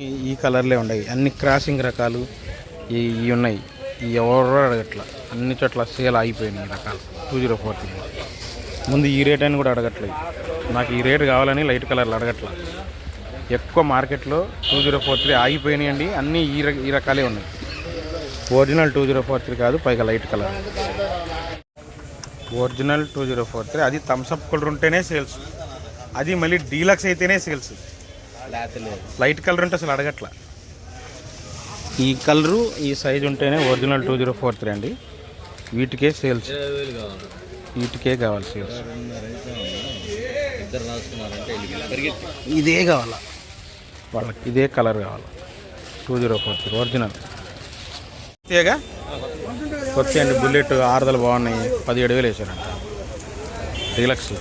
ఈ- కలర్లే ఉన్నాయి అన్ని క్రాసింగ్ రకాలు ఈ ఇవి ఉన్నాయి. ఈ ఎవరో అడగట్ల. అన్ని చోట్ల సేల్ ఆగిపోయినాయి రకాలు. Two zero four three. ముందు ఈ రేట్ అని కూడా అడగట్లేదు. నాకు ఈ రేట్ కావాలని లైట్ కలర్లు అడగట్ల. ఎక్కువ మార్కెట్లో టూ జీరో ఫోర్ త్రీ ఆగిపోయినాయండి. అన్నీ ఈ ఈ రకాలే ఉన్నాయి. Original two zero four three కాదు పైగా light colour. Original two zero four three. అది థమ్స్అప్ కలర్ ఉంటేనే సేల్స్. అది మళ్ళీ డీలక్స్ అయితేనే సేల్స్. లైట్ కలర్ ఉంటే అసలు అడగట్ల. ఈ కలరు ఈ సైజ్ ఉంటేనే original two zero four three అండి. వీటికే సేల్స్. వీటికే కావాలి సేల్స్. ఇదే కావాలా? వాళ్ళకి ఇదే కలర్ కావాలి? Two zero four three original. కొత్తగా కొత్త అండి బుల్లెట్ ఆరుదలు బాగున్నాయి. పదిహేడు వేలు వేసారంట. డీలక్స్.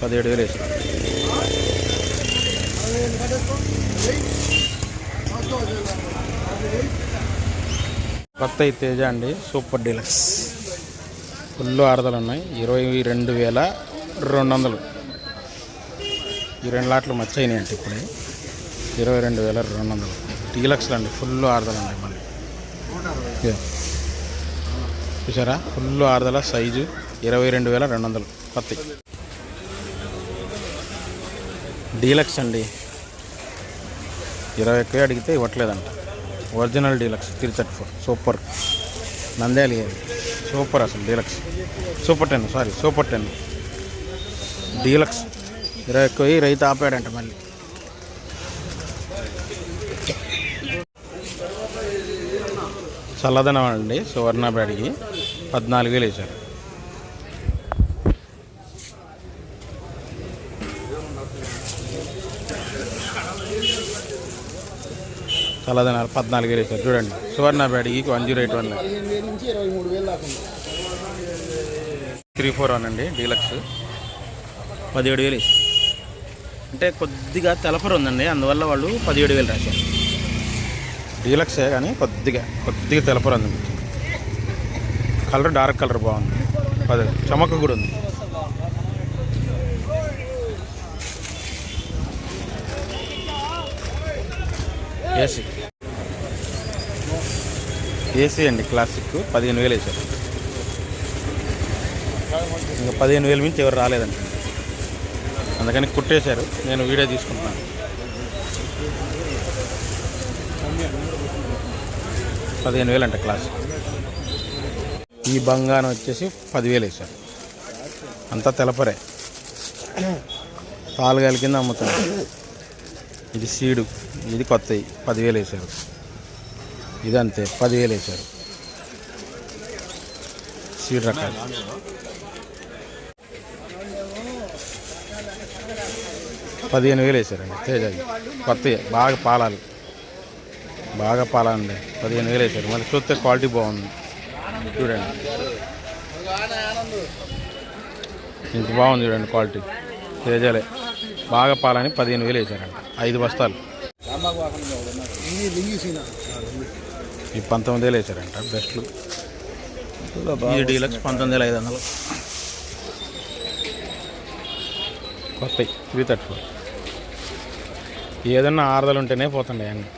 పదిహేడు వేలు వేసిన. కొత్త తేజ అండి సూపర్ డీలక్స్. ఫుల్ ఆరదలు ఉన్నాయి ఇరవై రెండు వేల రెండు వందలు. ఈ రెండు లాట్లు మచ్చయినాయి అంటే ఇప్పుడే. ఇరవై రెండు వేల రెండు వందలు. డీలక్స్లు అండి ఫుల్ ఆరదలు ఉన్నాయి మళ్ళీ. చూసారా? ఫుల్ ఆరదల సైజు ఇరవై రెండు వేల రెండు వందలు. పత్తి డీలక్స్ అండి. ఇరవై ఎక్కువ అడిగితే ఇవ్వట్లేదంట. Original deluxe three thirty four. Super. నంద్యాలి super అసలు deluxe. Super ten sorry super ten. Deluxe. ఇరవై ఎక్కువ రైతు ఆపాడంట మళ్ళీ. చల్లదనం అండి సువర్ణ బ్యాడికి పద్నాలుగు వేలు వేశారు. చల్లదనాలు పద్నాలుగు వేలు వేసారు చూడండి Suvarna బ్యాడికి one zero eight one three four one అండి డీలక్స్. పదిహేడు వేలు అంటే కొద్దిగా తెలపరు ఉందండి అందువల్ల వాళ్ళు పదిహేడు వేలు రాశారు. డీలక్సే కానీ కొద్దిగా కొద్దిగా తెలపరు ఉంది. కలర్ డార్క్ కలర్ బాగుంది. పది చమక కూడా ఉంది. ఏసీ. ఏసీ అండి క్లాసిక్ పదిహేను వేలు వేసారు ఇంకా పదిహేను వేలు మించి ఎవరు రాలేదండి. అందుకని కుట్టేశారు. నేను వీడియో తీసుకుంటున్నాను. పదిహేను వేలు అంట క్లాస్ ఈ బంగారం వచ్చేసి పదివేలు వేసారు అంతా తెలపరే తాలుగాల కింద అమ్ముతారు ఇది సీడు. ఇది కొత్తవి పదివేలు వేశారు. ఇది అంతే పదివేలు వేశారు. సీడ్ రకాలు. పదిహేను వేలు వేశారండి. తేజాకి కొత్తవి బాగా పాలాలు. బాగా పాలండి పదిహేను వేలు వేశారు. మళ్ళీ చూస్తే క్వాలిటీ బాగుంది. చూడండి. ఇంత బాగుంది చూడండి క్వాలిటీ. తేజాలే. బాగా పాలని పదిహేను వేలు వేశారండి. ఐదు బస్తాలు. ఈ పంతొమ్మిది వేలు వేశారంట బెస్ట్లు. ఈ డీలక్స్ పంతొమ్మిది వేల ఐదు వందలు. కొత్త త్రీ థర్టీ ఫోర్. ఏదన్నా ఆరుదలు ఉంటేనే పోతుండే అన్నీ.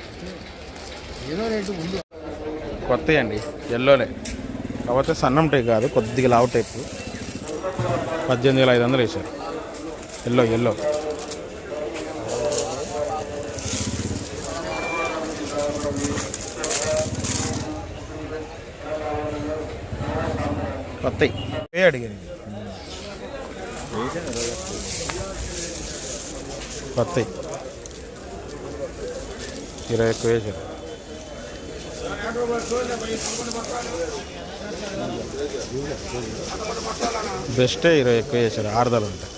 కొత్తవి అండి ఎల్లోలే కాకపోతే సన్నం టైప్ కాదు కొద్దిగా లావు టైప్. పద్దెనిమిది వేల ఐదు వందలు వేశారు ఎల్లో ఎల్లో కొత్తవి ఏ అడిగారు? ఇరవై ఎక్కువ వేశారు బెస్టే ఇరవై ఎక్కువ చేశారు ఆరుదలు ఉంటాయి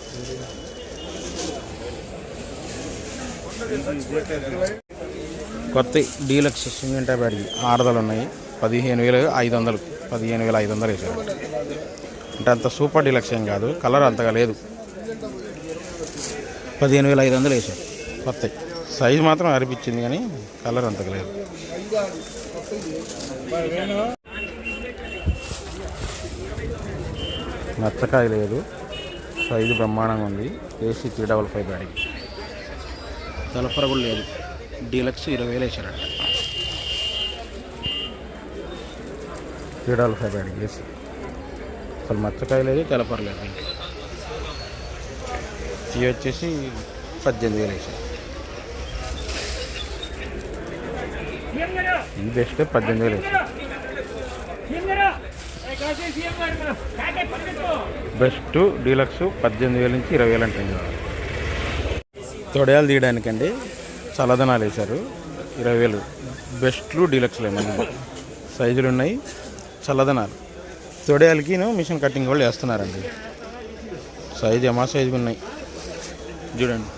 కొత్త డీలక్స్ సిమెంట్ బ్యాడ్కి ఆరుదలు ఉన్నాయి. పదిహేను వేలు ఐదు వందలు. పదిహేను వేల ఐదు వందలు వేశారు. అంటే అంత సూపర్ డీలక్స్ ఏం కాదు. కలర్ అంతగా లేదు. పదిహేను వేల ఐదు వందలు వేశారు. కొత్త. సైజ్ మాత్రం అనిపించింది కానీ కలర్ అంతగా లేదు. నచ్చకాయ లేదు. సైజు బ్రహ్మాండంగా ఉంది. ఏసీ త్రీ డబల్ ఫైవ్ బ్యాడీ. తలపర కూడా లేదు. డీలక్స్ ఇరవై వేలు వేసారంట త్రీ డాలర్ ఫైవ్ గాడి ఏసీ అసలు మచ్చకాయ లేదు ఇవి వచ్చేసి పద్దెనిమిది వేలు వేసాయి ఇది బెస్ట్ పద్దెనిమిది వేలు వేసారు. బెస్ట్ డీలక్స్ పద్దెనిమిది వేల నుంచి ఇరవై వేలు అంటే తొడయాలు తీయడానికండి చల్లదనాలు వేశారు ఇరవై వేలు. బెస్ట్లు డీలక్స్లు ఏమన్నా? సైజులు ఉన్నాయి. చల్లదనాలు. తొడయాలకి మిషన్ కటింగ్ వాళ్ళు వేస్తున్నారండి సైజు ఎమా సైజు ఉన్నాయి. చూడండి.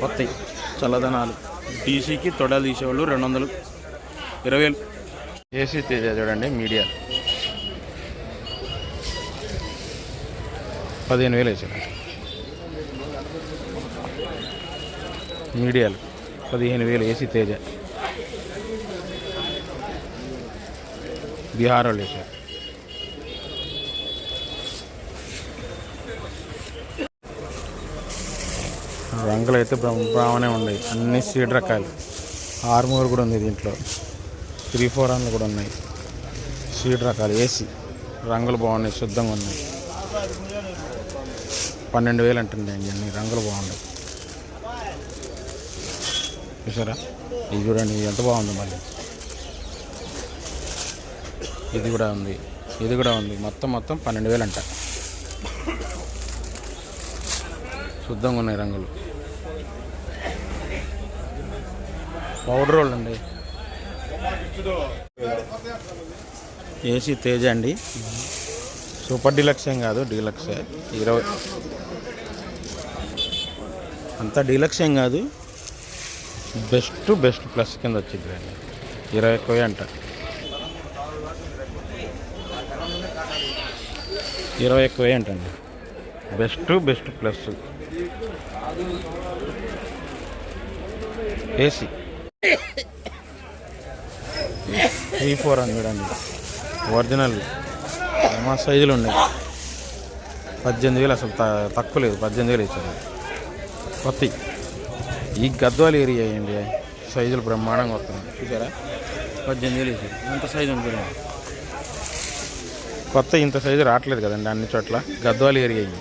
కొత్తవి చల్లదనాలు. డీసీకి తొడలు తీసేవాళ్ళు రెండు వందలు ఇరవై వేలు ఏసీ తేజ చూడండి మీడియా. పదిహేను వేలు వేసాడు మీడియాలు. పదిహేను వేలు ఏసీ తేజ. బీహార్ వాళ్ళు వేశారు. రంగులు అయితే బ్రాహ్మణే ఉన్నాయి. అన్ని సీడ్ రకాలు. ఆర్మూర్ కూడా ఉంది దీంట్లో. త్రీ ఫోర్ అన్లు కూడా ఉన్నాయి. సీడ్ రకాలు ఏసీ రంగులు బాగున్నాయి శుద్ధంగా ఉన్నాయి. పన్నెండు వేలు అంటుంది అన్ని రంగులు బాగున్నాయి. చూసారా? ఇది చూడండి ఎంత బాగుంది మళ్ళీ ఇది కూడా ఉంది. ఇది కూడా ఉంది. మొత్తం మొత్తం పన్నెండు వేలు అంట శుద్ధంగా ఉన్నాయి రంగులు. పౌడర్ రోల్ అండి. ఏసీ తేజ అండి. సూపర్ డీలక్స్ ఏం కాదు డీలక్సే ఇరవై. అంత డీలక్స్ ఏం కాదు. బెస్ట్ బెస్ట్ ప్లస్ కింద వచ్చింది. అండి ఇరవై ఎక్కువ అంట ఇరవై ఎక్కువ అంటండి? Best best plus. AC. Three four hundred అండి. ఒరిజినల్. మా సైజులు ఉన్నాయి. పద్దెనిమిది వేలు అసలు తక్కువ లేదు. పద్దెనిమిది వేలు ఇచ్చారు. కొత్త. ఈ గద్వాల ఏరియా అండి సైజులు బ్రహ్మాండంగా వస్తున్నాయి. చూసారా? పద్దెనిమిది వేలు వేసారు ఎంత సైజు చూడండి. కొత్త ఇంత సైజు రావట్లేదు కదండి అన్ని చోట్ల. గద్వాల ఏరియా ఇది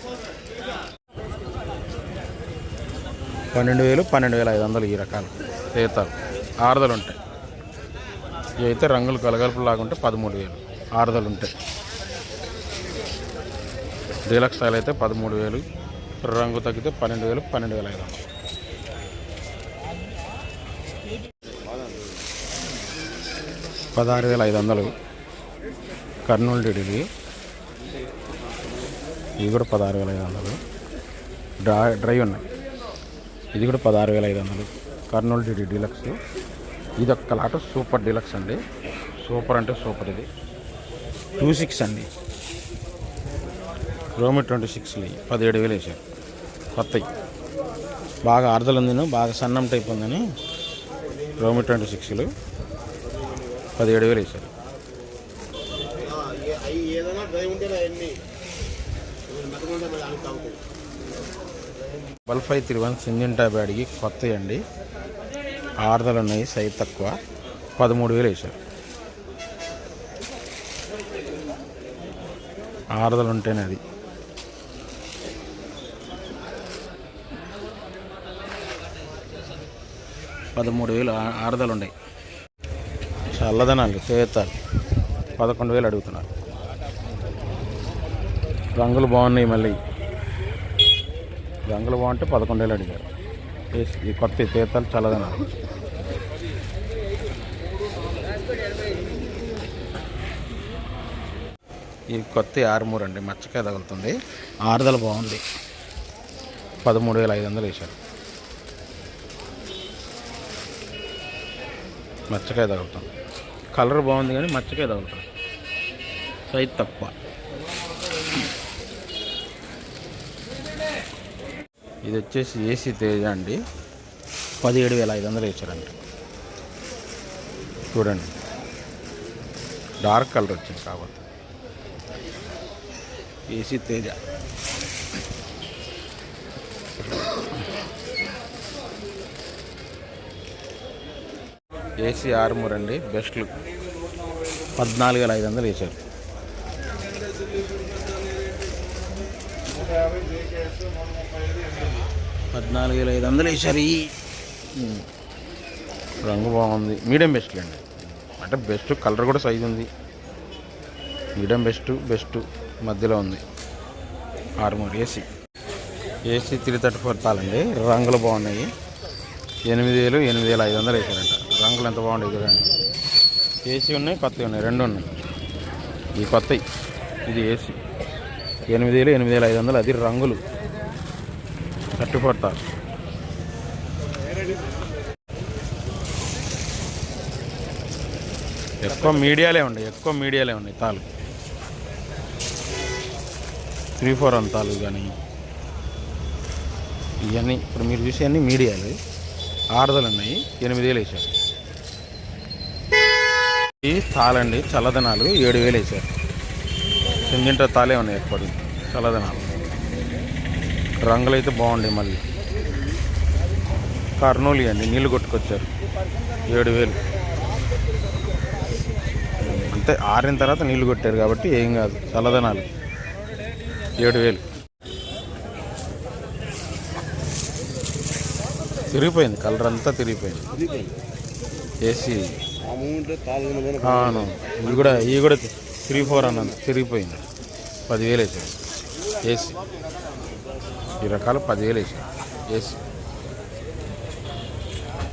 పన్నెండు వేలు పన్నెండు వేల ఐదు వందలు ఈ రకాలు. తీతాలు. ఆరుదలు ఉంటాయి. ఇవి అయితే రంగులు కలగలుపు లాగుంటే పదమూడు వేలు. ఆరుదలు ఉంటాయి. డీలక్స్ స్టైల్ అయితే పదమూడు వేలు. రంగు తగ్గితే పన్నెండు వేలు పన్నెండు వేల ఐదు వందలు. పదహారు వేల ఐదు వందలు. కర్నూలు డిడిది ఇది కూడా పదహారు వేల ఐదు వందలు. డ్రా డ్రై ఉన్నాయి. ఇది కూడా పదహారు వేల ఐదు వందలు. Kurnool DD deluxe. ఇది ఒక్క లాట సూపర్ డీలక్స్ అండి. సూపర్ అంటే సూపర్ ఇది. టూ సిక్స్ అండి. రోమి ట్వంటీ సిక్స్లు పదిహేడు వేలు వేసారు. కొత్తవి. బాగా ఆర్దలు ఉందిను బాగా సన్నం టైప్ ఉందని రోమి ట్వంటీ సిక్స్లు పదిహేడు వేలు వేసారు. Double five three one Syngenta బ్యాడ్కి కొత్త అండి ఆరుదలు ఉన్నాయి సైజ్ తక్కువ. పదమూడు వేలు వేసారు ఆరుదలు ఉంటేనే అది. పదమూడు వేలు ఆరుదలు ఉన్నాయి. చల్లదనాలు తేతాలు పదకొండు వేలు అడుగుతున్నారు. రంగులు బాగున్నాయి మళ్ళీ. రంగులు బాగుంటే పదకొండు వేలు అడిగారు. ఈ- కొత్త తీర్థాలు చల్లదన. ఈ కొత్త ఆరుమూరు అండి మచ్చకాయ తగులుతుంది. ఆరుదల బాగుంది. పదమూడు వేల ఐదు వందలు వేశారు. మచ్చకాయ తగులుతుంది. కలర్ బాగుంది కానీ మచ్చకాయ తగులుతుంది. సైజ్ తక్కువ. ఇది వచ్చేసి ఏసీ తేజ అండి. పదిహేడు వేల ఐదు వందలు ఇచ్చారండి. చూడండి. డార్క్ కలర్ వచ్చింది కాబట్టి. ఏసీ తేజ. ఏసీ ఆర్మూర్ అండి బెస్ట్ లుక్. పద్నాలుగు వేల ఐదు వందలు వేశారు పద్నాలుగు వేల ఐదు వందలు వేశారు రంగు బాగుంది. మీడియం బెస్ట్ అండి. అంటే బెస్ట్ కలర్ కూడా సైజు ఉంది. మీడియం బెస్ట్ బెస్ట్ మధ్యలో ఉంది. Armur AC AC three thirty four తాళండి రంగులు బాగున్నాయి. ఎనిమిది వేలు ఎనిమిది వేల ఐదు వందలు వేసారంట రంగులు ఎంత బాగుండేది చూడండి. ఏసీ ఉన్నాయి కొత్తవి ఉన్నాయి. రెండు ఉన్నాయి. ఈ కొత్తవి. ఇది ఏసీ ఎనిమిది వేలు ఎనిమిది వేల ఐదు వందలు అది రంగులు. థర్టీ ఫోర్ తార్ ఎక్కువ మీడియాలే ఉన్నాయి ఎక్కువ మీడియాలే ఉన్నాయి తాలు త్రీ ఫోర్ వన్ తాలు కానీ. ఇవన్నీ ఇప్పుడు మీరు చూసేవన్నీ మీడియాలు. ఆరుదలు ఉన్నాయి ఎనిమిది వేలు వేసారు ఈ తాళండి చల్లదనాలు ఏడు వేలు వేసారు సింజింట తాలే ఉన్నాయి ఎక్కువ చల్లదనాలు రంగులు అయితే బాగుండే మళ్ళీ. కర్నూలు అండి నీళ్ళు కొట్టుకొచ్చారు. ఏడు వేలు. అంతే ఆరిన తర్వాత నీళ్ళు కొట్టారు కాబట్టి ఏం కాదు. చల్లదనాలు ఏడు వేలు. తిరిగిపోయింది. కలర్ అంతా తిరిగిపోయింది. ఏసీ. ఇవి కూడా ఇవి కూడా త్రీ ఫోర్ అన్నది తిరిగిపోయింది. పదివేలు వేసాడు. ఏసీ. ఈ రకాలు పదివేలు వేసాడు. ఏసీ.